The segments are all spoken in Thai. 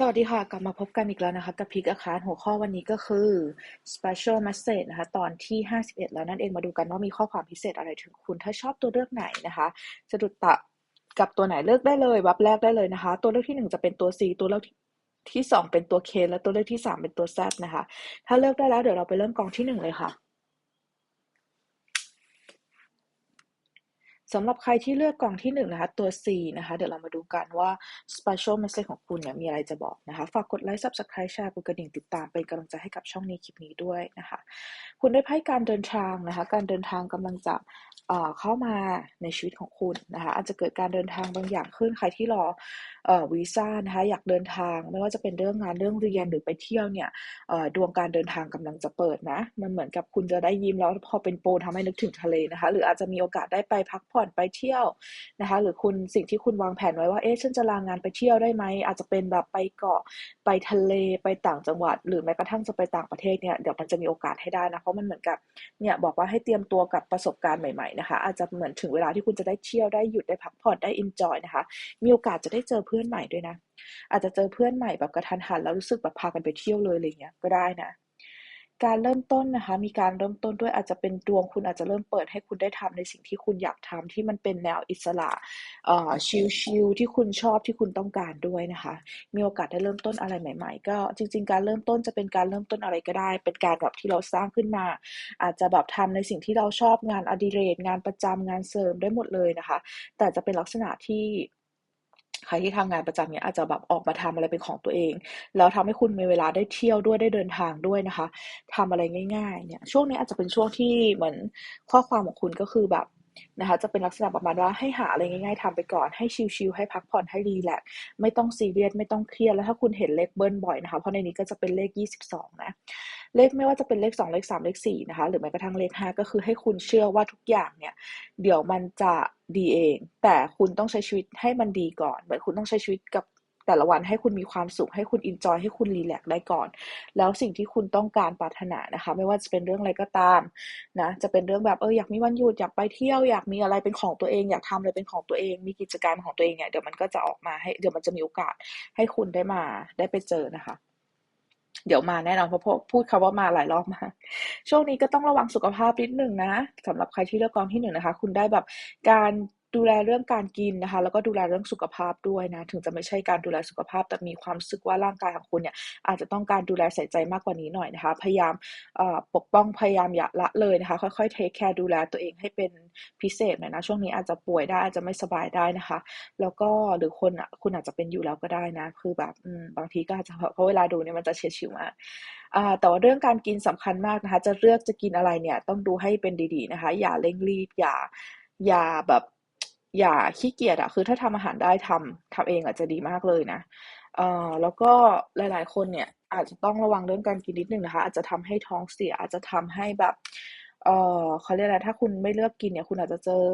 สวัสดีค่ะ กลับมาพบกันอีกแล้วนะคะกับพิกอาคารหัวข้อวันนี้ก็คือ special message นะคะ ตอนที่ 51 แล้วนั่นเองมาดูกันว่ามีข้อความพิเศษอะไรถึงคุณ ถ้าชอบตัวเลือกไหนนะคะสะดุดตะกับตัวไหนเลือกได้เลยวับแรกได้เลยนะคะ ตัวเลือกที่ 1 จะเป็นตัว C ตัวเลือกที่ 2 เป็นตัว K และตัวเลือกที่ 3 เป็นตัว Z นะคะ ถ้าเลือกได้แล้วเดี๋ยวเราไปเริ่มกองที่ 1 เลยค่ะ สำหรับใครที่เลือกกล่องที่1นะคะตัว C นะคะ เดี๋ยวเรามาดูกันว่า special message ของคุณเนี่ยมีอะไรจะบอกนะคะ ฝากกดไลค์ subscribe แชร์กดกระดิ่งติดตามเป็นกำลังใจให้กับช่องนี้คลิปนี้ด้วยนะคะ คุณได้ไพ่การเดินทางนะคะ การเดินทางกำลังจะเข้ามาในชีวิตของคุณนะคะอาจจะเกิดการเดินทางบางอย่างขึ้นใครที่รอวีซ่านะคะอยากเดินทางไม่ว่าจะเป็นเรื่องงานเรื่องเรียนหรือไปเที่ยวเนี่ยดวงการเดินทางกำลังจะเปิดนะมันเหมือนกับคุณจะได้ยิ้มแล้วพอเป็นโปรทำให้นึกถึงทะเลนะคะ หรืออาจจะมีโอกาสได้ไปพักผ่อนก่อนไปเที่ยวนะคะ หรือคุณสิ่งที่คุณวางแผนไว้ว่าเอ๊ะฉันจะลางงานไปเที่ยวได้ไหมอาจจะเป็นแบบไปเกาะไปทะเลไปต่างจังหวัด หรือแม้กระทั่งจะไปต่างประเทศเนี่ยเดี๋ยวมันจะมีโอกาสให้ได้นะเพราะมันเหมือนกับเนี่ยบอกว่าให้เตรียมตัวกับประสบการณ์ใหม่ๆนะคะ อาจจะเหมือนถึงเวลาที่คุณจะได้เที่ยวได้หยุดได้พักผ่อนได้อินจอยนะคะ มีโอกาสจะได้เจอเพื่อนใหม่ด้วยนะ อาจจะเจอเพื่อนใหม่แบบกระทันหันแล้วรู้สึกแบบพากันไปเที่ยวเลยอะไรเงี้ยก็ได้นะ การเริ่มต้นนะคะ มีการเริ่มต้นด้วยอาจจะเป็นดวงคุณอาจจะเริ่มเปิดให้คุณได้ทำในสิ่งที่คุณอยากทำที่มันเป็นแนวอิสระเอ่อชิลๆที่คุณชอบที่คุณต้องการด้วยนะคะ มีโอกาสได้เริ่มต้นอะไรใหม่ ๆ ก็จริง ๆ การเริ่มต้นจะเป็นการเริ่มต้นอะไรก็ได้ เป็นการแบบที่เราสร้างขึ้นมา อาจจะแบบทำในสิ่งที่เราชอบงานอดิเรกงานประจำงานเสริมได้หมดเลยนะคะ แต่จะเป็นลักษณะที่ ใครที่ทำงานประจำเนี่ยอาจจะแบบออกมาทำอะไรเป็นของตัวเอง แล้วทำให้คุณมีเวลาได้เที่ยวด้วยได้เดินทางด้วยนะคะทำอะไรง่าย ๆ เนี่ย ช่วงนี้อาจจะเป็นช่วงที่เหมือนข้อความของคุณก็คือแบบนะคะ จะเป็นลักษณะประมาณว่าให้หาอะไรง่าย ๆทำไปก่อนให้ชิลๆให้พักผ่อนให้รีแลกไม่ต้องซีเรียสไม่ต้องเครียดแล้วถ้าคุณเห็นเลขเบิ้ลบ่อยนะคะเพราะในนี้ก็จะเป็นเลข 22 นะ เลขไม่ว่าจะเป็นเลข 2 เลข 3 เลข4นะคะหรือแม้กระทั่งเลข 5 ก็คือให้คุณเชื่อว่าทุกอย่างเนี่ยเดี๋ยวมันจะดีเอง แต่คุณต้องใช้ชีวิตให้มันดีก่อนเหมือนคุณต้องใช้ชีวิตกับแต่ละวันให้คุณมีความสุขให้คุณอินจอยให้คุณรีแลกได้ก่อน แล้วสิ่งที่คุณต้องการปรารถนานะคะ ไม่ว่าจะเป็นเรื่องอะไรก็ตามนะจะเป็นเรื่องแบบเอออยากมีวันหยุดอยากไปเที่ยวอยากมีอะไรเป็นของตัวเองอยากทำอะไรเป็นของตัวเอง มีกิจการของตัวเองเนี่ยเดี๋ยวมันก็จะออกมาให้เดี๋ยวมันจะมีโอกาสให้คุณได้มาได้ไปเจอนะคะ เดี๋ยวมาแน่นอนเพราะพูดคาว่ามาหลายรอบมาช่วงนี้ก็ต้องระวังสุขภาพนิดหนึ่งนะสำหรับใครที่เลือกกองที่หนึ่งนะคะ คุณได้แบบการ ดูแลเรื่องการกินนะคะ แล้วก็ดูแลเรื่องสุขภาพด้วยนะ ถึงจะไม่ใช่การดูแลสุขภาพ แต่มีความรู้สึกว่าร่างกายของคุณเนี่ยอาจจะต้องการดูแลใส่ใจมากกว่านี้หน่อยนะคะ พยายามปกป้องพยายามอย่าละเลยนะคะ ค่อยๆเทคแคร์ดูแลตัวเองให้เป็นพิเศษหน่อยนะ ช่วงนี้อาจจะป่วยได้อาจจะไม่สบายได้นะคะ แล้วก็หรือคนอะคุณอาจจะเป็นอยู่แล้วก็ได้นะ คือแบบบางทีก็อาจจะเพราะเวลาดูเนี่ยมันจะเฉียดฉิวมากแต่ว่าเรื่องการกินสำคัญมากนะคะ จะเลือกจะกินอะไรเนี่ยต้องดูให้เป็นดีๆนะคะ อย่าเร่งรีบอย่าอย่าแบบ อย่าขี้เกียจอะคือถ้าทำอาหารได้ทำทำเองอาจจะดีมากเลยนะเอ่อแล้วก็หลาย ๆ คนเนี่ยอาจจะต้องระวังเรื่องการกินนิดนึงนะคะ อาจจะทำให้ท้องเสียอาจจะทำให้แบบเอ่อเขาเรียกอะไรถ้าคุณไม่เลือกกินเนี่ย คุณอาจจะเจอ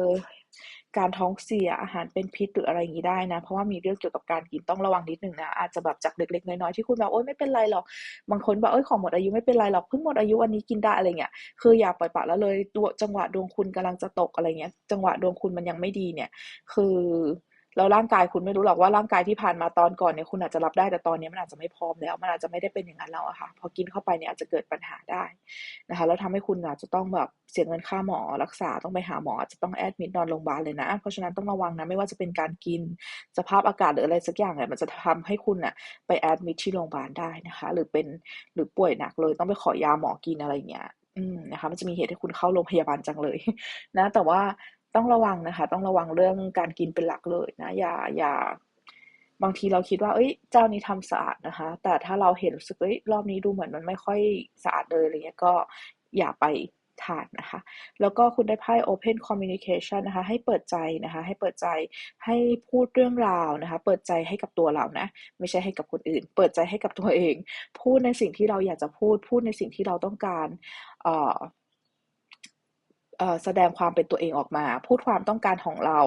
การท้องเสียอาหารเป็นพิษหรืออะไรอย่างนี้ได้นะ เพราะว่ามีเรื่องเกี่ยวกับการกินต้องระวังนิดหนึ่งนะ อาจจะแบบจากเล็กๆน้อยๆที่คุณแบบโอ๊ยไม่เป็นไรหรอก บางคนบอกเอ้ยของหมดอายุไม่เป็นไรหรอกเพิ่งหมดอายุวันนี้กินได้อะไรเงี้ย คืออย่าปล่อยปละแล้วเลยตัวจังหวะดวงคุณกำลังจะตกอะไรเงี้ย จังหวะดวงคุณมันยังไม่ดีเนี่ย คือ แล้วร่างกายคุณไม่รู้หรอกว่าร่างกายที่ผ่านมาตอนก่อนเนี่ยคุณอาจจะรับได้แต่ตอนนี้มันอาจจะไม่พร้อมแล้ว มันอาจจะไม่ได้เป็นอย่างนั้นแล้วอะค่ะ พอกินเข้าไปเนี่ยอาจจะเกิดปัญหาได้นะคะแล้วทำให้คุณอาจจะต้องแบบเสียเงินค่าหมอรักษาต้องไปหาหมออาจจะต้องแอดมิดนอนโรงพยาบาลเลยนะ เพราะฉะนั้นต้องระวังนะไม่ว่าจะเป็นการกินสภาพอากาศหรืออะไรสักอย่างเนี่ยมันจะทำให้คุณอะไปแอดมิดที่โรงพยาบาลได้นะคะ หรือเป็นหรือป่วยหนักเลยต้องไปขอยาหมอกินอะไรเงี้ยอืมนะคะมันจะมีเหตุให้คุณเข้าโรงพยาบาลจังเลย นะ แต่ว่า ต้องระวังนะคะ ต้องระวังเรื่องการกินเป็นหลักเลยนะ อย่าอย่า บางทีเราคิดว่า เอ้ย เจ้านี้ทำสะอาดนะคะ แต่ถ้าเราเห็นรู้สึกเอ้ยรอบนี้ดูเหมือนมันไม่ค่อยสะอาดเลยอะไรเงี้ยก็อย่าไปทานนะคะ แล้วก็คุณได้ไพ่ open communication นะคะ ให้เปิดใจนะคะ ให้เปิดใจให้พูดเรื่องราวนะคะ เปิดใจให้กับตัวเรานะ ไม่ใช่ให้กับคนอื่น เปิดใจให้กับตัวเอง พูดในสิ่งที่เราอยากจะพูด พูดในสิ่งที่เราต้องการ เอ่อ แสดงความเป็นตัวเองออกมา พูดความต้องการของเรา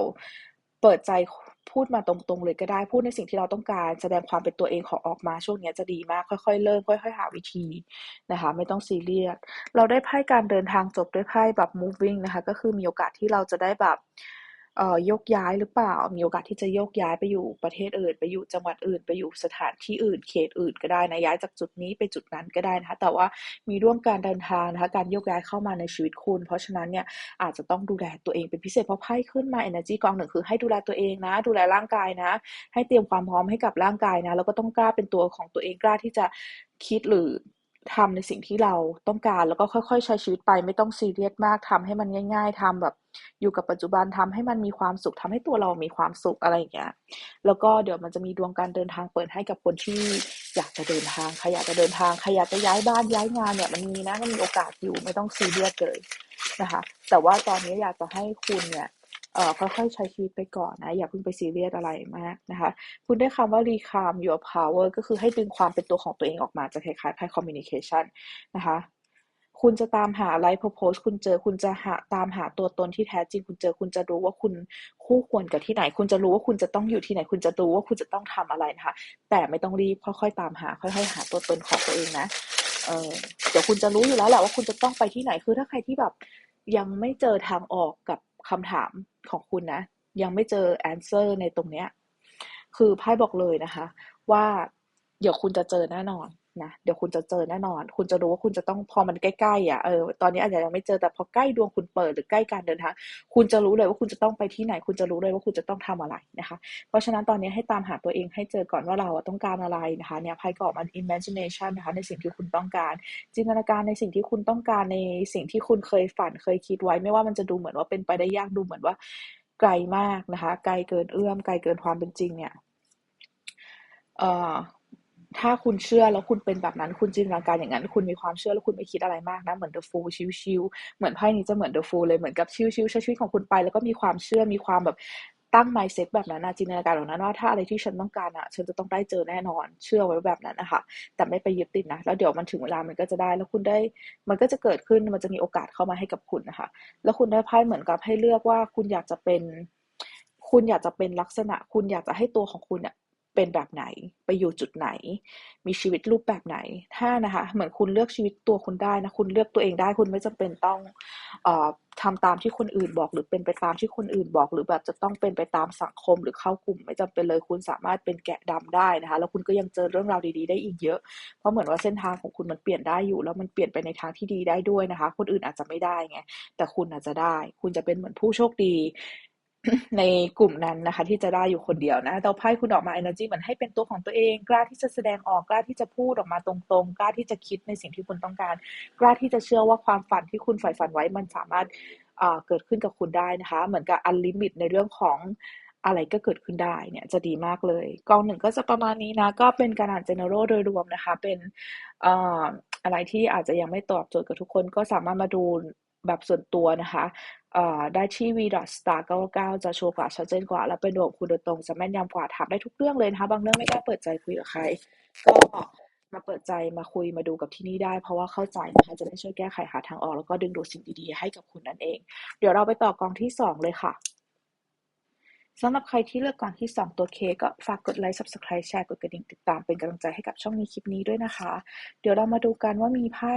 เปิดใจพูดมาตรงๆเลยก็ได้พูดในสิ่งที่เราต้องการแสดงความเป็นตัวเองของออกมาช่วงนี้จะดีมาก ค่อยๆเริ่มค่อย ๆ หาวิธีนะคะ ไม่ต้องซีเรียสเราได้ไพ่การเดินทางจบด้วยไพ่แบบ moving นะคะ ก็คือมีโอกาสที่เราจะได้แบบ เอ่อยกย้ายหรือเปล่า มีโอกาสที่จะโยกย้ายไปอยู่ประเทศอื่น ไปอยู่จังหวัดอื่น ไปอยู่สถานที่อื่น เขตอื่นก็ได้นะย้ายจากจุดนี้ไปจุดนั้นก็ได้นะคะแต่ว่ามีร่วมการเดินทางนะคะการโยกย้ายเข้ามาในชีวิตคุณ เพราะฉะนั้นเนี่ยอาจจะต้องดูแลตัวเองเป็นพิเศษเพราะไพ่ขึ้นมา energy กองหนึ่งคือให้ดูแลตัวเองนะ ดูแลร่างกายนะ ให้เตรียมความพร้อมให้กับร่างกายนะแล้วก็ต้องกล้าเป็นตัวของตัวเองกล้าที่จะคิดหรือ ทำในสิ่งที่เราต้องการ แล้วก็ค่อย ๆ ใช้ชีวิตไป ไม่ต้องซีเรียสมากทำให้มันง่าย ๆทำแบบอยู่กับปัจจุบันทำให้มันมีความสุขทำให้ตัวเรามีความสุขอะไรอย่างเงี้ยแล้วก็เดี๋ยวมันจะมีดวงการเดินทางเปิดให้กับคนที่อยากจะเดินทางใครอยากจะเดินทางใครอยากจะย้ายบ้านย้ายงานเนี่ยมันมีนะมันมีโอกาสอยู่ไม่ต้องซีเรียสเลยนะคะ แต่ว่าตอนนี้อยากจะให้คุณเนี่ย เอ่อค่อยๆใช้ชีวิตไปก่อนนะ อย่าเพิ่งไปซีเรียสอะไรมากนะคะ คุณได้คำว่า reclaim your power ก็คือให้ดึงความเป็นตัวของตัวเองออกมาจะคล้ายๆไพ่ communication นะคะ คุณจะตามหาอะไร purpose คุณเจอคุณจะหาตามหาตัวตนที่แท้จริง คุณเจอคุณจะรู้ว่าคุณคู่ควรกับที่ไหน คุณจะรู้ว่าคุณจะต้องอยู่ที่ไหน คุณจะรู้ว่าคุณจะต้องทำอะไรนะคะ แต่ไม่ต้องรีบค่อยๆตามหา ค่อยๆหาตัวตนของตัวเองนะเออเดี๋ยวคุณจะรู้อยู่แล้วแหละว่าคุณจะต้องไปที่ไหนคือถ้าใครที่แบบยังไม่เจอทางออกกับ คำถามของคุณนะ ยังไม่เจอ answer ในตรงเนี้ย คือไพ่บอกเลยนะคะ ว่าเดี๋ยวคุณจะเจอแน่นอน นะเดี๋ยวคุณจะเจอแน่นอน คุณจะรู้ว่าคุณจะต้องพอมันใกล้ๆอะเออตอนนี้อาจจะยังไม่เจอแต่พอใกล้ดวงคุณเปิดหรือใกล้การเดินทางคุณจะรู้เลยว่าคุณจะต้องไปที่ไหน คุณจะรู้เลยว่าคุณจะต้องทำอะไรนะคะ เพราะฉะนั้นตอนนี้ให้ตามหาตัวเองให้เจอก่อนว่าเราต้องการอะไรนะคะเนี่ยไพ่ก็ออกมา imagination นะคะในสิ่งที่คุณต้องการ จินตนาการในสิ่งที่คุณต้องการในสิ่งที่คุณเคยฝันเคยคิดไว้ ไม่ว่ามันจะดูเหมือนว่าเป็นไปได้ยากดูเหมือนว่าไกลมากนะคะ ไกลเกินเอื้อมไกลเกินความเป็นจริงเนี่ยเอ่อ ถ้าคุณเชื่อแล้วคุณเป็นแบบนั้น คุณจินตนาการอย่างนั้น คุณมีความเชื่อแล้วคุณไม่คิดอะไรมากนะ เหมือน The Fool ชิวๆเหมือนไพ่นี้จะเหมือน The Fool เลยเหมือนกับชิวๆใช้ชีวิตของคุณไป แล้วก็มีความเชื่อมีความแบบตั้ง mindset แบบนั้นนะจินตนาการแบบนั้นว่าถ้าอะไรที่ฉันต้องการอะ ฉันจะต้องได้เจอแน่นอน เชื่อไว้แบบนั้นนะคะแต่ไม่ไปยึดติดนะ แล้วเดี๋ยวมันถึงเวลามันก็จะได้ แล้วคุณได้มันก็จะเกิดขึ้นมันจะมีโอกาสเข้ามาให้กับคุณนะคะ แล้วคุณได้ไพ่เหมือนกับให้เลือกว่าคุณอยากจะเป็น คุณอยากจะเป็นลักษณะ คุณอยากจะให้ตัวของคุณเนี่ย เป็นแบบไหน ไปอยู่จุดไหน มีชีวิตรูปแบบไหนถ้านะคะ เหมือนคุณเลือกชีวิตตัวคุณได้นะ คุณเลือกตัวเองได้ คุณไม่จำเป็นต้องอ่อทำตามที่คนอื่นบอก หรือเป็นไปตามที่คนอื่นบอก หรือแบบจะต้องเป็นไปตามสังคมหรือเข้ากลุ่ม ไม่จำเป็นเลย คุณสามารถเป็นแกะดำได้นะคะ แล้วคุณก็ยังเจอเรื่องราวดีๆได้อีกเยอะ เพราะเหมือนว่าเส้นทางของคุณมันเปลี่ยนได้อยู่ แล้วมันเปลี่ยนไปในทางที่ดีได้ด้วยนะคะ คนอื่นอาจจะไม่ได้ไง แต่คุณอาจจะได้ คุณจะเป็นเหมือนผู้โชคดี ในกลุ่มนั้นนะคะ ที่จะได้อยู่คนเดียวนะแต่ไพ่คุณออกมา energy เหมือนให้เป็นตัวของตัวเอง กล้าที่จะแสดงออกกล้าที่จะพูดออกมาตรงๆ กล้าที่จะคิดในสิ่งที่คุณต้องการ กล้าที่จะเชื่อว่าความฝันที่คุณใฝ่ฝันไว้มันสามารถเกิดขึ้นกับคุณได้นะคะ เหมือนกับอันลิมิตในเรื่องของอะไรก็เกิดขึ้นได้เนี่ยจะดีมากเลย กองหนึ่งก็จะประมาณนี้นะ ก็เป็นการอ่าน general โดยรวมนะคะ เป็นอะไรที่อาจจะยังไม่ตอบโจทย์กับทุกคนก็สามารถมาดู แบบส่วนตัวนะคะได้ที่ v star 99 จะโชว์กว่าชัดเจนกว่า และเป็นดวงคุณโดยตรงจะแม่นยำกว่าถามได้ทุกเรื่องเลยนะคะ บางเรื่องไม่กล้าเปิดใจคุยกับใคร ก็มาเปิดใจมาคุยมาดูกับที่นี่ได้ เพราะว่าเข้าใจนะคะ จะได้ช่วยแก้ไขหาทางออก แล้วก็ดึงดูดสิ่งดีๆให้กับคุณนั่นเอง เดี๋ยวเราไปต่อกองที่2เลยค่ะสำหรับใครที่เลือกกองที่ 2 ตัวเคก็ฝากกดไลค์ subscribe แชร์กดกระดิ่งติดตามเป็นกำลังใจให้กับช่องนี้คลิปนี้ด้วยนะคะ เดี๋ยวเรามาดูกันว่ามีไพ่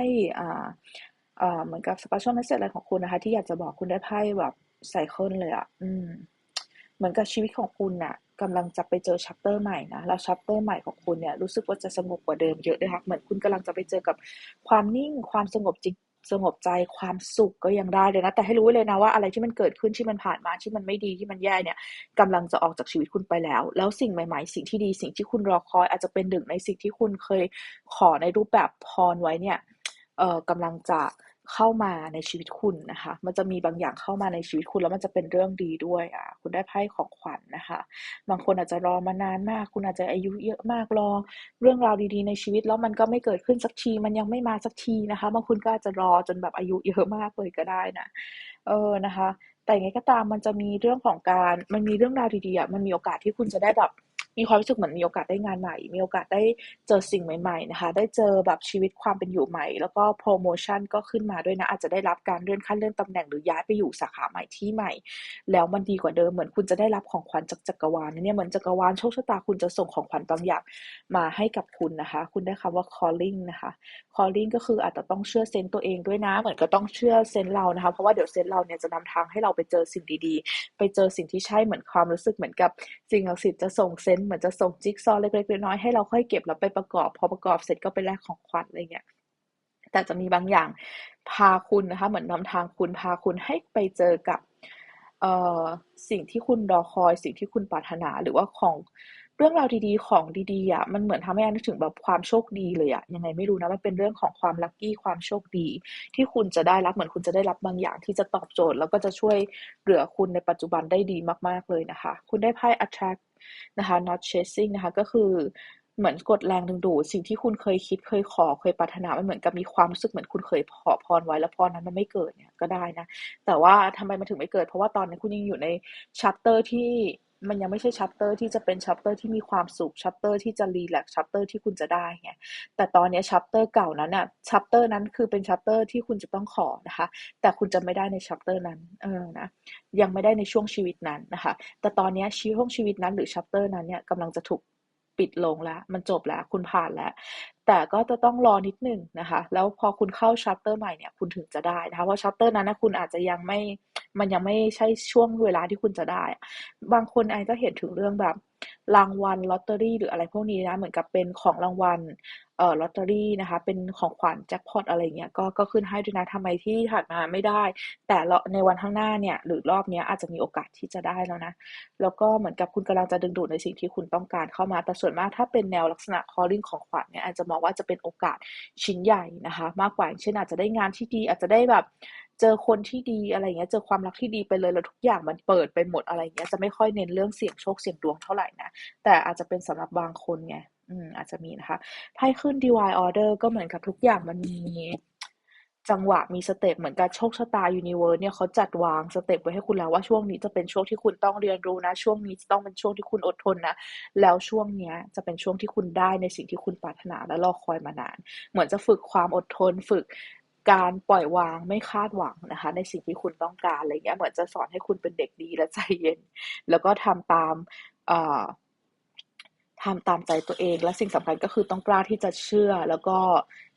เหมือนกับ special message อะไรของคุณนะคะ ที่อยากจะบอกคุณได้ไพ่แบบไซเคิลเลยอะเหมือนกับชีวิตของคุณน่ะกำลังจะไปเจอชัปเตอร์ใหม่นะแล้วชัปเตอร์ใหม่ของคุณเนี่ยรู้สึกว่าจะสงบกว่าเดิมเยอะเลยค่ะเหมือนคุณกำลังจะไปเจอกับความนิ่งความสงบจิตสงบใจความสุขก็ยังได้เลยนะ แต่ให้รู้เลยนะว่าอะไรที่มันเกิดขึ้นที่มันผ่านมาที่มันไม่ดีที่มันแย่เนี่ยกำลังจะออกจากชีวิตคุณไปแล้ว แล้วสิ่งใหม่ ๆ สิ่งที่ดีสิ่งที่คุณรอคอย อาจจะเป็นหนึ่งในสิ่งที่คุณเคยขอในรูปแบบพรไว้เนี่ยเอ่อกำลังจะ เข้ามาในชีวิตคุณนะคะ มันจะมีบางอย่างเข้ามาในชีวิตคุณแล้วมันจะเป็นเรื่องดีด้วยอะ คุณได้ไพ่ของขวัญนนะคะ บางคนอาจจะรอมานานมาก คุณอาจจะอายุเยอะมากรอ เรื่องราวดีๆ ในชีวิตแล้วมันก็ไม่เกิดขึ้นสักที มันยังไม่มาสักทีนะคะ บางคนก็อาจจะรอจนแบบอายุเยอะมากเลยก็ได้นะ เออนะคะ แต่ยังไงก็ตามมันจะมีเรื่องของการ มันมีเรื่องราวดีๆอะ มันมีโอกาสที่คุณจะได้แบบ มีความรู้สึกเหมือนมีโอกาสได้งานใหม่ มีโอกาสได้เจอสิ่งใหม่ๆนะคะ ได้เจอแบบชีวิตความเป็นอยู่ใหม่ แล้วก็โปรโมชั่นก็ขึ้นมาด้วยนะ อาจจะได้รับการเลื่อนขั้นเลื่อนตำแหน่งหรือย้ายไปอยู่สาขาใหม่ที่ใหม่ แล้วมันดีกว่าเดิมเหมือนคุณจะได้รับของขวัญจากจักรวาลเนี่ยเหมือนจักรวาลโชคชะตาคุณจะส่งของขวัญบางอย่างมาให้กับคุณนะคะ คุณได้คำว่า calling นะคะ calling ก็คืออาจจะต้องเชื่อเซนต์ตัวเองด้วยนะเหมือนก็ต้องเชื่อเซนต์เรานะคะเพราะว่าเดี๋ยวเซนต์เราเนี่ยจะนำทางให้เราไปเจอสิ่งดีๆ ไปเจอสิ่งที่ใช่เหมือนความรู้สึกเหมือนกับสิ่งศักดิ์สิทธิ์จะส่งเซนเหมือนจะส่งจิ๊กซอว์เล็กๆน้อยๆให้เราค่อยเก็บแล้วไปประกอบ พอประกอบเสร็จก็ไปแลกของขวัญอะไรเงี้ยแต่จะมีบางอย่างพาคุณนะคะ เหมือนนำทางคุณพาคุณให้ไปเจอกับเอ่อสิ่งที่คุณรอคอย สิ่งที่คุณปรารถนาหรือว่าของ รื่องราวดีๆ ของดีๆอะมันเหมือนทำให้นึกถึงแบบความโชคดีเลยอะยังไงไม่รู้นะมันเป็นเรื่องของความลัคกี้ความโชคดี ที่คุณจะได้รับเหมือนคุณจะได้รับบางอย่างที่จะตอบโจทย์ แล้วก็จะช่วยเหลือคุณในปัจจุบันได้ดีมาก ๆเลยนะคะ คุณได้ไพ่ attract นะคะ not chasing นะคะก็คือเหมือนกดแรงดึงดูดสิ่งที่คุณเคยคิดเคยขอเคยปรารถนามันเหมือนกับมีความรู้สึกเหมือนคุณเคยขอพรไว้แล้วพรนั้นมันไม่เกิดเนี่ยก็ได้นะ แต่ว่าทำไมมันถึงไม่เกิด เพราะว่าตอนนี้คุณยังอยู่ในชัปเตอร์ที่ มันยังไม่ใช่ชัปเตอร์ที่จะเป็นชัปเตอร์ที่มีความสุขชัปเตอร์ที่จะรีแลกชัปเตอร์ที่คุณจะได้ไงแต่ตอนนี้ชัปเตอร์เก่านั้นน่ะชัปเตอร์นั้นคือเป็นชัปเตอร์ที่คุณจะต้องขอนะคะ แต่คุณจะไม่ได้ในชัปเตอร์นั้นเออนะยังไม่ได้ในช่วงชีวิตนั้นนะคะ แต่ตอนนี้ช่วงชีวิตนั้นหรือชัปเตอร์นั้นเนี่ยกำลังจะถูกปิดลงแล้ว มันจบแล้ว คุณผ่านแล้ว แต่ก็จะต้องรอนิดหนึ่งนะคะ แล้วพอคุณเข้าชัปเตอร์ใหม่เนี่ย คุณถึงจะได้นะคะ เพราะชัปเตอร์นั้นนะคุณอาจจะยังไม่ มันยังไม่ใช่ช่วงเวลาที่คุณจะได้ บางคนไอก็เห็นถึงเรื่องแบบ รางวัลลอตเตอรี่หรืออะไรพวกนี้นะ เหมือนกับเป็นของรางวัลเอ่อลอตเตอรี่นะคะ เป็นของขวัญแจ็คพอตอะไรเงี้ยก็ก็ขึ้นให้ด้วยนะทำไมที่ผ่านมาไม่ได้ แต่ในวันข้างหน้าเนี่ย หรือรอบนี้อาจจะมีโอกาสที่จะได้แล้วนะ แล้วก็เหมือนกับคุณกำลังจะดึงดูดในสิ่งที่คุณต้องการเข้ามาแต่ส่วนมากถ้าเป็นแนวลักษณะ calling ของขวัญเนี่ยอาจจะมองว่าจะเป็นโอกาสชิ้นใหญ่นะคะ มากกว่าเช่นอาจจะได้งานที่ดีอาจจะได้แบบ เจอคนที่ดีอะไรเงี้ย เจอความรักที่ดีไปเลยแล้วทุกอย่างมันเปิดไปหมดอะไรเงี้ย จะไม่ค่อยเน้นเรื่องเสี่ยงโชคเสี่ยงดวงเท่าไหร่นะ แต่อาจจะเป็นสำหรับบางคนไง อืม อาจจะมีนะคะ ไพ่ขึ้น divine order ก็เหมือนกับทุกอย่างมันมีจังหวะมีสเต็ปเหมือนกับโชคชะตายูนิเวิร์สเนี่ยเขาจัดวางสเต็ปไว้ให้คุณแล้วว่าช่วงนี้จะเป็นช่วงที่คุณต้องเรียนรู้นะ ช่วงนี้จะต้องเป็นช่วงที่คุณอดทนนะ แล้วช่วงเนี้ยจะเป็นช่วงที่คุณได้ในสิ่งที่คุณปรารถนาและรอคอยมานาน เหมือนจะฝึกความอดทนฝึก การปล่อยวางไม่คาดหวังนะคะ ในสิ่งที่คุณต้องการอะไรเงี้ยเหมือนจะสอนให้คุณเป็นเด็กดีและใจเย็น แล้วก็ทำตามทำตามใจตัวเอง และสิ่งสำคัญก็คือต้องกล้าที่จะเชื่อ แล้วก็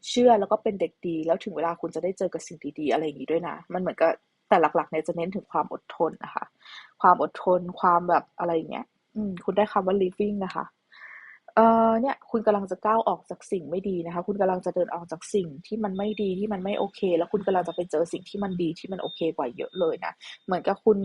เชื่อแล้วก็เป็นเด็กดี แล้วถึงเวลาคุณจะได้เจอกับสิ่งดีๆอะไรอย่างนี้ด้วยนะ มันเหมือนกับแต่หลักๆเนี่ยจะเน้นถึงความอดทนนะคะ ความอดทนความแบบอะไรเงี้ย อืม คุณได้คำว่า living นะคะ เอ่อเนี่ยคุณกำลังจะก้าวออกจากสิ่งไม่ดีนะคะ คุณกำลังจะเดินออกจากสิ่งที่มันไม่ดีที่มันไม่โอเค แล้วคุณกำลังจะไปเจอสิ่งที่มันดีที่มันโอเคกว่าเยอะเลยนะเหมือนกับคุณ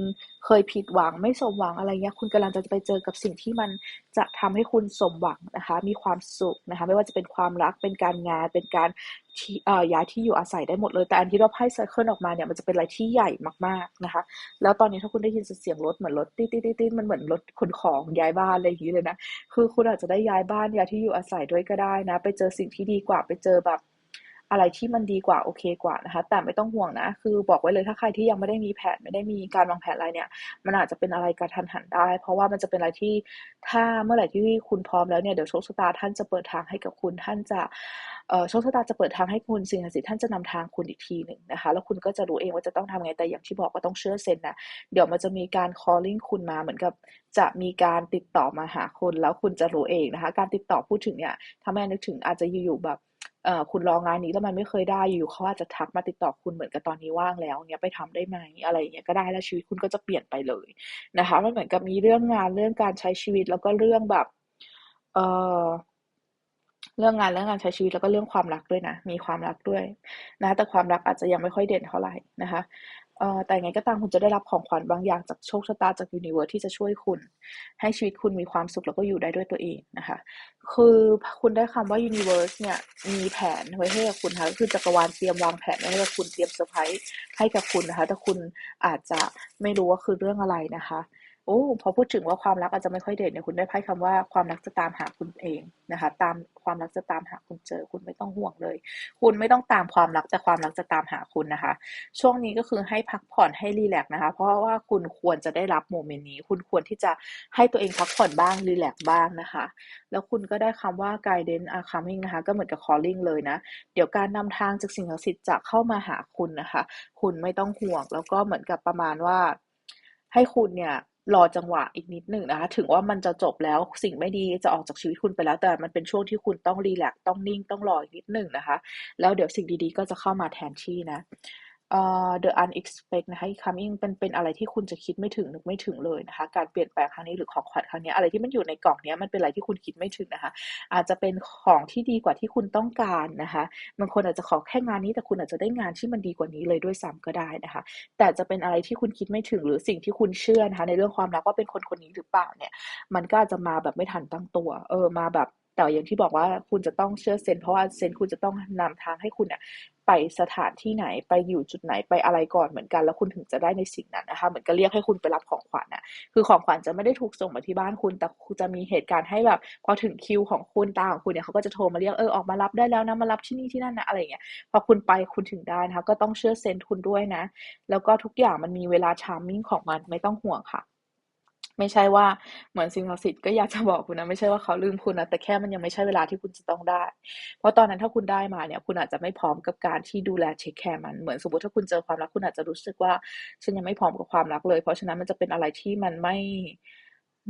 เคยผิดหวังไม่สมหวังอะไรเงี้ยคุณกำลังจะไปเจอกับสิ่งที่มันจะทำให้คุณสมหวังนะคะ มีความสุขนะคะ ไม่ว่าจะเป็นความรักเป็นการงานเป็นการที่เอ่อย้ายที่อยู่อาศัยได้หมดเลย แต่อันที่เราไพ่ไซเคิลออกมาเนี่ยมันจะเป็นอะไรที่ใหญ่มากๆนะคะ แล้วตอนนี้ถ้าคุณได้ยินเสียงรถเหมือนรถติ๊ดติ๊ดติ๊ดมันเหมือนรถขนของย้ายบ้านอะไรอย่างนี้เลยนะ คือคุณอาจจะได้ย้ายบ้านย้ายที่อยู่อาศัยด้วยก็ได้นะ ไปเจอสิ่งที่ดีกว่าไปเจอแบบ อะไรที่มันดีกว่าโอเคกว่านะคะ แต่ไม่ต้องห่วงนะ คือบอกไว้เลยถ้าใครที่ยังไม่ได้มีแผนไม่ได้มีการวางแผนอะไรเนี่ย มันอาจจะเป็นอะไรกระทันหันได้ เพราะว่ามันจะเป็นอะไรที่ถ้าเมื่อไหร่ที่คุณพร้อมแล้วเนี่ยเดี๋ยวโชคชะตาท่านจะเปิดทางให้กับคุณท่านจะโชคชะตาจะเปิดทางให้คุณสิ่งศักดิ์สิทธิ์ท่านจะนำทางคุณอีกทีหนึ่งนะคะ แล้วคุณก็จะรู้เองว่าจะต้องทำไงแต่อย่างที่บอกว่าต้องเชื่อเซนนะเดี๋ยวมันจะมีการ calling คุณมาเหมือนกับจะมีการติดต่อมาหาคุณแล้วคุณจะรู้เองนะคะ การติดต่อพูดถึงเนี่ยถ้าแม่นึกถึงอาจจะอยู่ๆแบบ คุณรองานนี้แล้วมันไม่เคยได้อยู่เขาอาจจะทักมาติดต่อคุณเหมือนกับตอนนี้ว่างแล้วเนี้ยไปทำได้ไหมอะไรเงี้ยก็ได้แล้วชีวิตคุณก็จะเปลี่ยนไปเลยนะคะ มันเหมือนกับมีเรื่องงานเรื่องการใช้ชีวิตแล้วก็เรื่องแบบเออเรื่องงานเรื่องการใช้ชีวิตแล้วก็เรื่องความรักด้วยนะ มีความรักด้วยนะ แต่ความรักอาจจะยังไม่ค่อยเด่นเท่าไหร่นะคะ เอ่อแต่ไงก็ตามคุณจะได้รับของขวัญบางอย่างจากโชคชะตาจากยูนิเวิร์สที่จะช่วยคุณ ให้ชีวิตคุณมีความสุขแล้วก็อยู่ได้ด้วยตัวเองนะคะ คือคุณได้คำว่ายูนิเวิร์สเนี่ยมีแผนไว้ให้กับคุณค่ะก็คือจักรวาลเตรียมวางแผนไว้ให้กับคุณเตรียมเซอร์ไพรส์ให้กับคุณนะคะ แต่คุณอาจจะไม่รู้ว่าคือเรื่องอะไรนะคะ โอ้พอพูดถึงว่าความรักอาจจะไม่ค่อยเด่นเนี่ยคุณได้ไพ่คำว่าความรักจะตามหาคุณเองนะคะ ตามความรักจะตามหาคุณเจอ คุณไม่ต้องห่วงเลย คุณไม่ต้องตามความรักแต่ความรักจะตามหาคุณนะคะ ช่วงนี้ก็คือให้พักผ่อนให้รีแลกนะคะ เพราะว่าคุณควรจะได้รับโมเมนต์นี้ คุณควรที่จะให้ตัวเองพักผ่อนบ้างรีแลกบ้างนะคะ แล้วคุณก็ได้คำว่า guidance are coming นะคะ ก็เหมือนกับ calling เลยนะ เดี๋ยวการนำทางจากสิ่งศักดิ์สิทธิ์จะเข้ามาหาคุณนะคะ คุณไม่ต้องห่วงแล้วก็เหมือนกับประมาณว่า ให้คุณเนี่ย รอจังหวะอีกนิดหนึ่งนะคะ ถึงว่ามันจะจบแล้วสิ่งไม่ดีจะออกจากชีวิตคุณไปแล้ว แต่มันเป็นช่วงที่คุณต้องรีแลกต้องนิ่งต้องรออีกนิดหนึ่งนะคะ แล้วเดี๋ยวสิ่งดีๆ ก็จะเข้ามาแทนที่นะ เอ่อ the unexpected นะคะ coming เป็นเป็นอะไรที่คุณจะคิดไม่ถึงนึกไม่ถึงเลยนะคะ การเปลี่ยนแปลงครั้งนี้หรือของขวัญครั้งนี้อะไรที่มันอยู่ในกล่องนี้มันเป็นอะไรที่คุณคิดไม่ถึงนะคะ อาจจะเป็นของที่ดีกว่าที่คุณต้องการนะคะบางคนอาจจะขอแค่งานนี้แต่คุณอาจจะได้งานที่มันดีกว่านี้เลยด้วยซ้ำก็ได้นะคะ แต่จะเป็นอะไรที่คุณคิดไม่ถึงหรือสิ่งที่คุณเชื่อนะคะ ในเรื่องความรักว่าเป็นคนคนนี้หรือเปล่าเนี่ย มันก็อาจจะมาแบบไม่ทันตั้งตัว เออมาแบบแต่อย่างที่บอกว่าคุณจะต้องเชื่อเซนเพราะว่าเซนคุณจะต้องนำทางให้คุณเนี่ย ไปสถานที่ไหนไปอยู่จุดไหนไปอะไรก่อนเหมือนกัน แล้วคุณถึงจะได้ในสิ่งนั้นนะคะ เหมือนกับเรียกให้คุณไปรับของขวัญน่ะคือของขวัญจะไม่ได้ถูกส่งมาที่บ้านคุณแต่จะมีเหตุการณ์ให้แบบ พอถึงคิวของคุณตาของคุณเนี่ยเขาก็จะโทรมาเรียกเออออกมารับได้แล้วนะมารับที่นี่ที่นั่นนะอะไรเงี้ยพอคุณไปคุณถึงได้นะคะก็ต้องเชื่อเซนคุณด้วยนะ แล้วก็ทุกอย่างมันมีเวลาชาร์มมิ่งของมันไม่ต้องห่วงค่ะ ไม่ใช่ว่าเหมือนสิ่งศักดิ์สิทธิ์ก็อยากจะบอกคุณนะไม่ใช่ว่าเขาลืมคุณนะแต่แค่มันยังไม่ใช่เวลาที่คุณจะต้องได้ เพราะตอนนั้นถ้าคุณได้มาเนี่ย คุณอาจจะไม่พร้อมกับการที่ดูแลเช็คแคร์มันเหมือนสมมติถ้าคุณเจอความรักคุณอาจจะรู้สึกว่า ฉันยังไม่พร้อมกับความรักเลย เพราะฉะนั้นมันจะเป็นอะไรที่มันไม่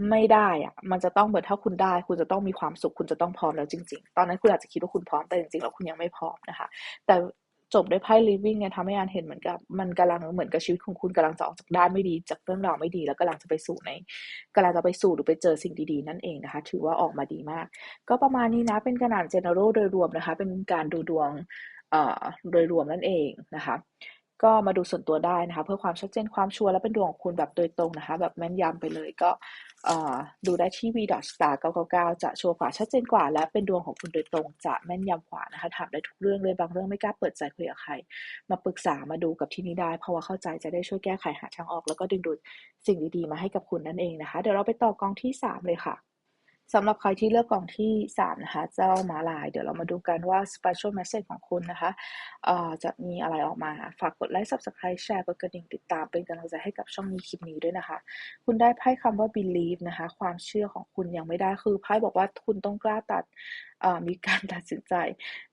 ไม่ได้อะมันจะต้องเหมือนถ้าคุณได้ คุณจะต้องมีความสุข คุณจะต้องพร้อมแล้วจริง ๆ ตอนนั้นคุณอาจจะคิดว่าคุณพร้อมแต่จริงๆแล้วคุณยังไม่พร้อมนะคะ แต่ จบด้วยไพ่ living เนี่ยทำให้อันเห็นเหมือนกับ มันกำลังเหมือนกับชีวิตของคุณกำลังจะออกจากด้านไม่ดี จากเรื่องราวไม่ดี แล้วกำลังจะไปสู่ในกำลังจะไปสู่หรือไปเจอสิ่งดีๆ นั่นเองนะคะ ถือว่าออกมาดีมาก ก็ประมาณนี้นะ เป็นขนาด general โดยรวมนะคะ เป็นการดูดวงโดยรวมนั่นเองนะคะ ก็มาดูส่วนตัวได้นะคะ เพื่อความชัดเจนความชัวร์และเป็นดวงของคุณแบบโดยตรงนะคะ แบบแม่นยำไปเลยก็ ดูได้ที่ v star 999 จะชัวร์กว่าชัดเจนกว่า และเป็นดวงของคุณโดยตรงจะแม่นยำกว่านะคะถามได้ทุกเรื่องเลยบางเรื่องไม่กล้าเปิดใจคุยกับใคร มาปรึกษามาดูกับที่นี่ได้ เพราะว่าเข้าใจจะได้ช่วยแก้ไขหาทางออก แล้วก็ดึงดูดสิ่งดีๆมาให้กับคุณนั่นเองนะคะ เดี๋ยวเราไปต่อกองที่ 3 เลยค่ะ สำหรับใครที่เลือกกล่องที่ 3 นะคะ เจ้ามาลาย เดี๋ยวเรามาดูกันว่า special message ของคุณนะคะจะมีอะไรออกมา ฝากกดไลค์ subscribe แชร์ กดกระดิ่งติดตามเป็นกำลังใจให้กับช่องนี้คลิปนี้ด้วยนะคะ คุณได้ไพ่คำว่า believe นะคะ ความเชื่อของคุณยังไม่ได้คือไพ่บอกว่าคุณต้องกล้าตัดมีการตัดสินใจ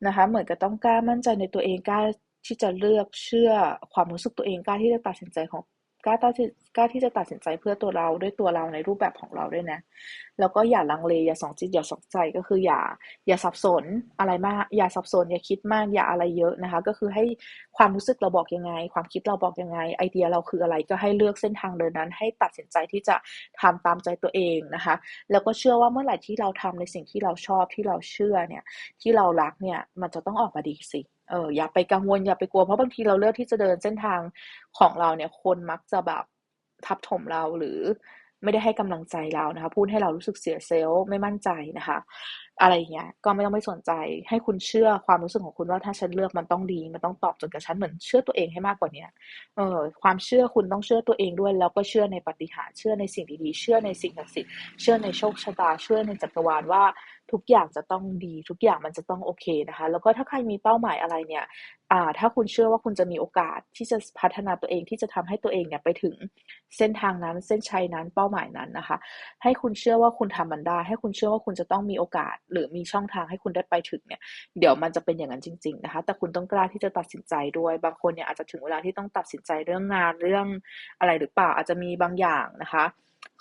นะคะ เหมือนกับต้องกล้ามั่นใจในตัวเองกล้าที่จะเลือกเชื่อความรู้สึกตัวเองกล้าที่จะตัดสินใจของ กล้าตัดกล้าที่จะตัดสินใจเพื่อตัวเราด้วยตัวเราในรูปแบบของเราด้วยนะ แล้วก็อย่าลังเลอย่าสองจิตอย่าสองใจก็คืออย่าอย่าสับสนอะไรมาก อย่าสับสน อย่าคิดมากอย่าอะไรเยอะนะคะ ก็คือให้ความรู้สึกเราบอกยังไง ความคิดเราบอกยังไง ไอเดียเราคืออะไรก็ให้เลือกเส้นทางเดินนั้น ให้ตัดสินใจที่จะทำตามใจตัวเองนะคะ แล้วก็เชื่อว่าเมื่อไหร่ที่เราทำในสิ่งที่เราชอบที่เราเชื่อเนี่ยที่เรารักเนี่ยมันจะต้องออกมาดีสิ เอออย่าไปกังวลอย่าไปกลัวเพราะบางทีเราเลือกที่จะเดินเส้นทางของเราเนี่ยคนมักจะแบบทับถมเราหรือไม่ได้ให้กำลังใจเรานะคะ พูดให้เรารู้สึกเสียเซลล์ไม่มั่นใจนะคะ อะไรเงี้ยก็ไม่ต้องไม่สนใจ ให้คุณเชื่อความรู้สึกของคุณว่าถ้าฉันเลือกมันต้องดี มันต้องตอบโจทย์กับฉันเหมือนเชื่อตัวเองให้มากกว่านี้เออความเชื่อคุณต้องเชื่อตัวเองด้วย แล้วก็เชื่อในปฏิหารเชื่อในสิ่งดีๆ เชื่อในสิ่งศักดิ์สิทธิ์เชื่อในโชคชะตาเชื่อในจักรวาลว่า ทุกอย่างจะต้องดี ทุกอย่างมันจะต้องโอเคนะคะ แล้วก็ถ้าใครมีเป้าหมายอะไรเนี่ยอ่าถ้าคุณเชื่อว่าคุณจะมีโอกาสที่จะพัฒนาตัวเองที่จะทำให้ตัวเองเนี่ยไปถึงเส้นทางนั้น เส้นชัยนั้นเป้าหมายนั้นนะคะ ให้คุณเชื่อว่าคุณทำมันได้ ให้คุณเชื่อว่าคุณจะต้องมีโอกาส หรือมีช่องทางให้คุณได้ไปถึงเนี่ย เดี๋ยวมันจะเป็นอย่างนั้นจริง ๆนะคะ แต่คุณต้องกล้าที่จะตัดสินใจด้วย บางคนเนี่ยอาจจะถึงเวลาที่ต้องตัดสินใจเรื่องงานเรื่องอะไรหรือเปล่าอาจจะมีบางอย่างนะคะ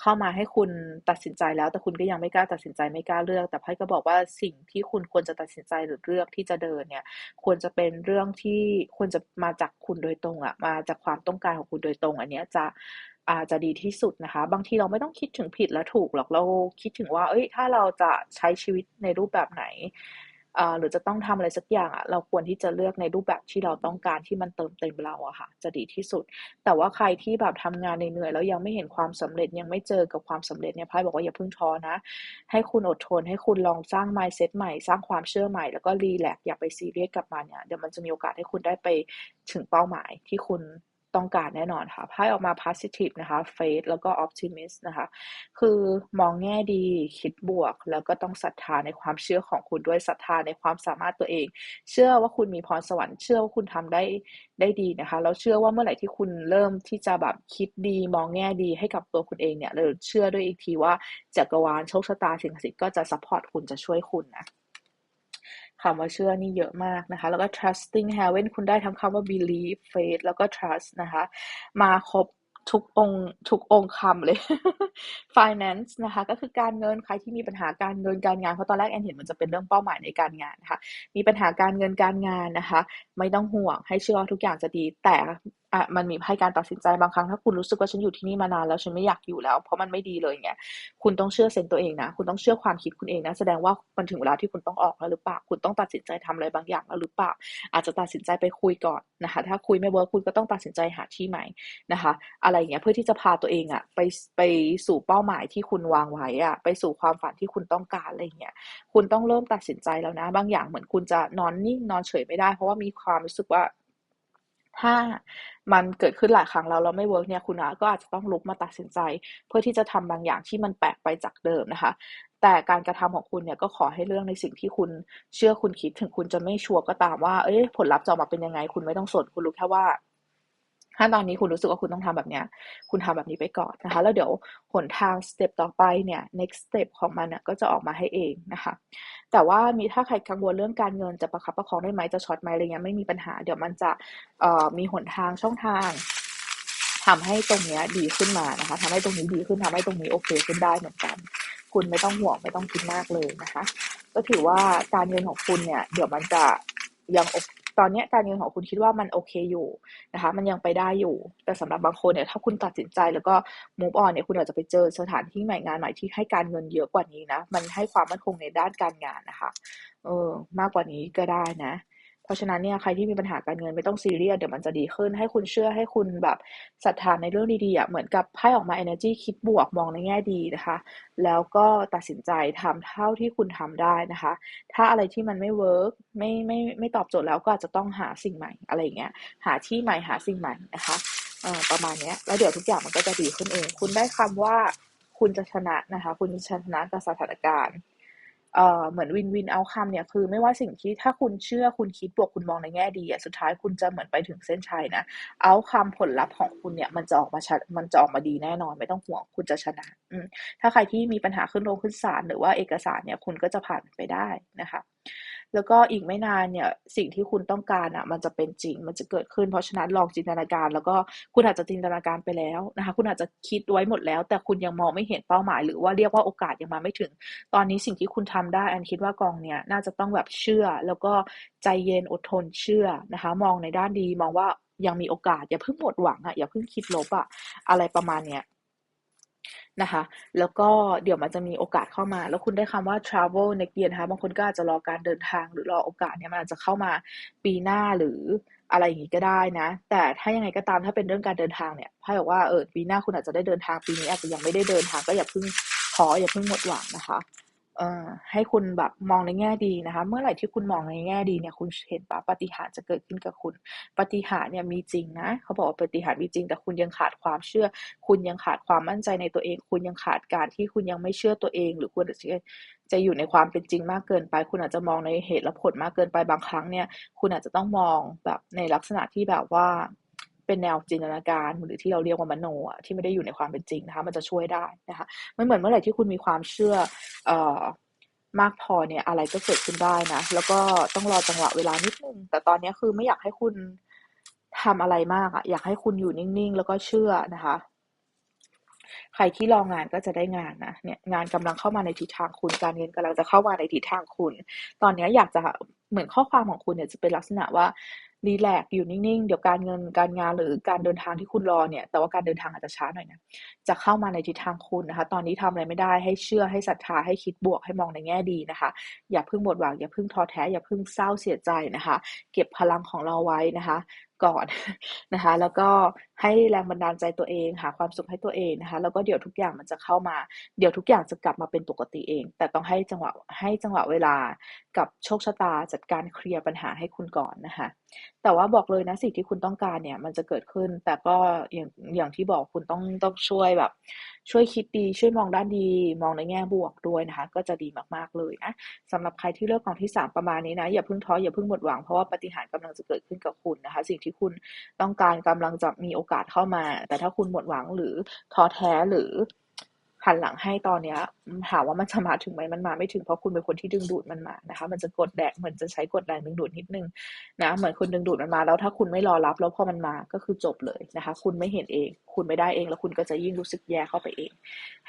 เข้ามาให้คุณตัดสินใจแล้ว แต่คุณก็ยังไม่กล้าตัดสินใจไม่กล้าเลือก แต่ไพ่ก็บอกว่าสิ่งที่คุณควรจะตัดสินใจหรือเลือกที่จะเดินเนี่ย ควรจะเป็นเรื่องที่ควรจะมาจากคุณโดยตรงอะมาจากความต้องการของคุณโดยตรง อันเนี้ยจะอาจจะดีที่สุดนะคะ บางทีเราไม่ต้องคิดถึงผิดและถูกหรอกเราคิดถึงว่า เอ้ย ถ้าเราจะใช้ชีวิตในรูปแบบไหน หรือจะต้องทำอะไรสักอย่างอะเราควรที่จะเลือกในรูปแบบที่เราต้องการที่มันเติมเต็มเราอะค่ะ จะดีที่สุด แต่ว่าใครที่แบบทำงานเหนื่อยแล้วยังไม่เห็นความสำเร็จยังไม่เจอกับความสำเร็จเนี่ยไพ่บอกว่าอย่าเพิ่งท้อนะ ให้คุณอดทนให้คุณลองสร้าง mindset ใหม่ สร้างความเชื่อใหม่แล้วก็รีแลกอย่าไปซีเรียสกับมันเนี่ยเดี๋ยวมันจะมีโอกาสให้คุณได้ไปถึงเป้าหมายที่คุณ ต้องการแน่นอนค่ะไพ่ออกมา positive นะคะ faith แล้วก็ optimist นะคะ คือมองแง่ดีคิดบวก แล้วก็ต้องศรัทธาในความเชื่อของคุณด้วยศรัทธาในความสามารถตัวเอง เชื่อว่าคุณมีพรสวรรค์เชื่อว่าคุณทำได้ได้ดีนะคะแล้วเชื่อว่าเมื่อไหร่ที่คุณเริ่มที่จะแบบคิดดีมองแง่ดีให้กับตัวคุณเองเนี่ยเราเชื่อด้วยอีกทีว่าจักรวาลโชคชะตาสิ่งศักดิ์สิทธิ์ก็จะ support คุณจะช่วยคุณนะ คำว่าเชื่อนี่เยอะมากนะคะ แล้วก็ trusting heaven คุณได้ทั้งคำว่า believe faith แล้วก็ trust นะคะ มาครบทุกองทุกองคำเลย finance นะคะ ก็คือการเงินใครที่มีปัญหาการเงินการงาน เพราะตอนแรกแอนเห็นมันจะเป็นเรื่องเป้าหมายในการงานนะคะ มีปัญหาการเงินการงานนะคะ ไม่ต้องห่วงให้เชื่อทุกอย่างจะดี แต่ อะมันมีให้การตัดสินใจบางครั้งถ้าคุณรู้สึกว่าฉันอยู่ที่นี่มานานแล้วฉันไม่อยากอยู่แล้ว เพราะมันไม่ดีเลยเงี้ยคุณต้องเชื่อเซนตัวเองนะ คุณต้องเชื่อความคิดคุณเองนะ แสดงว่ามันถึงเวลาที่คุณต้องออกแล้วหรือเปล่า คุณต้องตัดสินใจทำอะไรบางอย่างแล้วหรือเปล่า อาจจะตัดสินใจไปคุยก่อนนะคะ ถ้าคุยไม่เวิร์คคุณก็ต้องตัดสินใจหาที่ใหม่นะคะ อะไรเงี้ยเพื่อที่จะพาตัวเองอะไปไปสู่เป้าหมายที่คุณวางไว้อะไปสู่ความฝันที่คุณต้องการอะไรเงี้ย คุณต้องเริ่มตัดสินใจแล้วนะ บางอย่างเหมือนคุณจะนอนนิ่งนอนเฉยไม่ได้ เพราะว่ามีความรู้สึกว่า ถ้ามันเกิดขึ้นหลายครั้งแล้วเราไม่เวิร์กเนี่ยคุณก็อาจจะต้องลุกมาตัดสินใจ เพื่อที่จะทำบางอย่างที่มันแปลกไปจากเดิมนะคะ แต่การกระทำของคุณเนี่ยก็ขอให้เรื่องในสิ่งที่คุณเชื่อคุณคิดถึงคุณจะไม่ชัวร์ก็ตามว่าเอ้ยผลลัพธ์จะออกมาเป็นยังไง คุณไม่ต้องสนคุณรู้แค่ว่า ถ้าตอนนี้คุณรู้สึกว่าคุณต้องทำแบบเนี้ย คุณทำแบบนี้ไปก่อนนะคะ แล้วเดี๋ยวหนทางสเต็ปต่อไปเนี่ย next step ของมันเนี่ยก็จะออกมาให้เองนะคะ แต่ว่ามีถ้าใครกังวลเรื่องการเงินจะประคับประคองได้ไหมจะช็อตไหมอะไรเงี้ยไม่มีปัญหา เดี๋ยวมันจะเอ่อมีหนทางช่องทางทำให้ตรงเนี้ยดีขึ้นมานะคะทำให้ตรงนี้ดีขึ้นทำให้ตรงนี้โอเคขึ้นได้เหมือนกัน คุณไม่ต้องห่วงไม่ต้องคิดมากเลยนะคะ ก็ถือว่าการเงินของคุณเนี่ย เดี๋ยวมันจะยัง ตอนนี้การเงินของคุณคิดว่ามันโอเคอยู่นะคะมันยังไปได้อยู่ แต่สำหรับบางคนเนี่ยถ้าคุณตัดสินใจแล้วก็ move on เนี่ยคุณอาจจะไปเจอสถานที่ใหม่งานใหม่ที่ให้การเงินเยอะกว่านี้นะมันให้ความมั่นคงในด้านการงานนะคะเออมากกว่านี้ก็ได้นะ เพราะฉะนั้นเนี่ยใครที่มีปัญหาการเงินไม่ต้องซีเรียสเดี๋ยวมันจะดีขึ้น ให้คุณเชื่อให้คุณแบบศรัทธาในเรื่องดีๆอะเหมือนกับไพ่ออกมา energy คิดบวกมองในแง่ดีนะคะ แล้วก็ตัดสินใจทำเท่าที่คุณทำได้นะคะ ถ้าอะไรที่มันไม่เวิร์กไม่ไม่ไม่ตอบโจทย์แล้วก็อาจจะต้องหาสิ่งใหม่อะไรเงี้ยหาที่ใหม่หาสิ่งใหม่นะคะเออประมาณเนี้ยแล้วเดี๋ยวทุกอย่างมันก็จะดีขึ้นเอง คุณได้คำว่าคุณจะชนะนะคะ คุณชนะกับสถานการณ์ เอ่อเหมือนวินวินเอาคำเนี่ยคือไม่ว่าสิ่งที่ถ้าคุณเชื่อคุณคิดบวกคุณมองในแง่ดีอะสุดท้ายคุณจะเหมือนไปถึงเส้นชัยนะเอาคำผลลัพธ์ของคุณเนี่ย มันจะออกมาชัดมันจะออกมาดีแน่นอนไม่ต้องห่วงคุณจะชนะอืถ้าใครที่มีปัญหาขึ้นโรงขึ้นศาลหรือว่าเอกสารเนี่ยคุณก็จะผ่านไปได้นะคะ แล้วก็อีกไม่นานเนี่ยสิ่งที่คุณต้องการอะมันจะเป็นจริง มันจะเกิดขึ้น เพราะฉะนั้นลองจินตนาการ แล้วก็คุณอาจจะจินตนาการไปแล้วนะคะ คุณอาจจะคิดไว้หมดแล้ว แต่คุณยังมองไม่เห็นเป้าหมาย หรือว่าเรียกว่าโอกาสยังมาไม่ถึง ตอนนี้สิ่งที่คุณทำได้แอนคิดว่ากองเนี่ยน่าจะต้องแบบเชื่อ แล้วก็ใจเย็นอดทนเชื่อนะคะ มองในด้านดีมองว่ายังมีโอกาสอย่าเพิ่งหมดหวังอะอย่าเพิ่งคิดลบอะอะไรประมาณเนี้ย นะคะ แล้วก็เดี๋ยวมันจะมีโอกาสเข้ามา แล้วคุณได้คำว่า travel next year นะคะบางคนก็อาจจะรอการเดินทางหรือรอโอกาสเนี่ยมันอาจจะเข้ามาปีหน้าหรืออะไรอย่างนี้ก็ได้นะ แต่ถ้ายังไงก็ตามถ้าเป็นเรื่องการเดินทางเนี่ยไพ่บอกว่าเออปีหน้าคุณอาจจะได้เดินทางปีนี้อาจจะยังไม่ได้เดินทางก็อย่าเพิ่งขออย่าเพิ่งหมดหวังนะคะ เอ่อให้คุณแบบมองในแง่ดีนะคะ เมื่อไหร่ที่คุณมองในแง่ดีเนี่ย คุณเห็นปะปฏิหารจะเกิดขึ้นกับคุณปฏิหารเนี่ยมีจริงนะเขาบอกว่าปฏิหารมีจริง แต่คุณยังขาดความเชื่อ คุณยังขาดความมั่นใจในตัวเอง คุณยังขาดการที่คุณยังไม่เชื่อตัวเอง หรือคุณจะจะอยู่ในความเป็นจริงมากเกินไป คุณอาจจะมองในเหตุและผลมากเกินไปบางครั้งเนี่ย คุณอาจจะต้องมองแบบในลักษณะที่แบบว่า เป็นแนวจินตนาการหรือที่เราเรียกว่ามโนอะที่ไม่ได้อยู่ในความเป็นจริงนะคะ มันจะช่วยได้นะคะไม่เหมือนเมื่อไหร่ที่คุณมีความเชื่อเอ่อมากพอเนี่ยอะไรก็เกิดขึ้นได้นะ แล้วก็ต้องรอจังหวะเวลานิดนึง แต่ตอนนี้คือไม่อยากให้คุณทำอะไรมากอะอยากให้คุณอยู่นิ่งๆ แล้วก็เชื่อนะคะ ใครที่รองานก็จะได้งานนะเนี่ยงานกำลังเข้ามาในทิศทางคุณการเงินกำลังจะเข้ามาในทิศทางคุณ ตอนนี้อยากจะเหมือนข้อความของคุณเนี่ยจะเป็นลักษณะว่า รีแลกอยู่นิ่งๆ เดี๋ยวการเงินการงานหรือการเดินทางที่คุณรอเนี่ย แต่ว่าการเดินทางอาจจะช้าหน่อยนะ จะเข้ามาในทิศทางคุณนะคะ ตอนนี้ทำอะไรไม่ได้ให้เชื่อให้ศรัทธาให้คิดบวกให้มองในแง่ดีนะคะ อย่าเพิ่งหมดหวังอย่าเพิ่งท้อแท้อย่าเพิ่งเศร้าเสียใจนะคะ เก็บพลังของเราไว้นะคะก่อนนะคะ แล้วก็ให้แรงบันดาลใจตัวเอง หาความสุขให้ตัวเองนะคะ แล้วก็เดี๋ยวทุกอย่างมันจะเข้ามา เดี๋ยวทุกอย่างจะกลับมาเป็นปกติเอง แต่ต้องให้จังหวะให้จังหวะเวลากับโชคชะตาจัดการเคลียร์ปัญหาให้คุณก่อนนะคะ แต่ว่าบอกเลยนะสิ่งที่คุณต้องการเนี่ยมันจะเกิดขึ้น แต่ก็อย่างอย่างที่บอกคุณต้องต้องช่วยแบบ ช่วยคิดดีช่วยมองด้านดี มองในแง่บวกด้วยนะคะ ก็จะดีมากๆเลยนะสำหรับใครที่เลือกกองที่ 3 ประมาณนี้นะอย่าเพิ่งท้ออย่าเพิ่งหมดหวังเพราะว่าปฏิหาริย์กำลังจะเกิดขึ้นกับคุณนะคะ สิ่งที่คุณต้องการกำลังจะมีโอกาสเข้ามา แต่ถ้าคุณหมดหวังหรือท้อแท้หรือหันหลังให้ตอนเนี้ยถามว่ามันจะมาถึงไหมมันมาไม่ถึงเพราะคุณเป็นคนที่ดึงดูดมันมานะคะ มันจะกดแรงเหมือนจะใช้กดแรงดึงดูดนิดนึงนะเหมือนคุณดึงดูดมันมา แล้วถ้าคุณไม่รอรับแล้วพอมันมาก็คือจบเลยนะคะ คุณไม่เห็นเอง คุณไม่ได้เองแล้วคุณก็จะยิ่งรู้สึกแย่เข้าไปเอง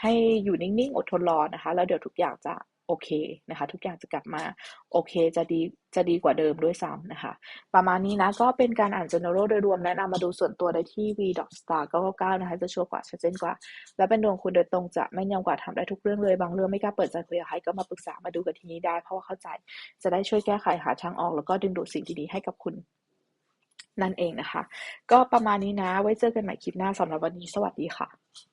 ให้อยู่นิ่งๆอดทนรอนะคะ แล้วเดี๋ยวทุกอย่างจะ โอเคนะคะ ทุกอย่างจะกลับมาโอเคจะดีจะดีกว่าเดิมด้วยซ้ำนะคะ ประมาณนี้นะก็เป็นการอ่าน general โดยรวมแนะนำมาดูส่วนตัวได้ที่ v.star999 นะคะจะชัวร์กว่าชัดเจนกว่า และเป็นดวงคุณโดยตรงจะแม่ยำกว่าทำได้ทุกเรื่องเลย บางเรื่องไม่กล้าเปิดใจคุยกับใครก็มาปรึกษามาดูกับที่นี่ได้ เพราะว่าเข้าใจจะได้ช่วยแก้ไขหาทางออก แล้วก็ดึงดูดสิ่งดีๆให้กับคุณนั่นเองนะคะ ก็ประมาณนี้นะไว้เจอกันใหม่คลิปหน้าสำหรับวันนี้สวัสดีค่ะ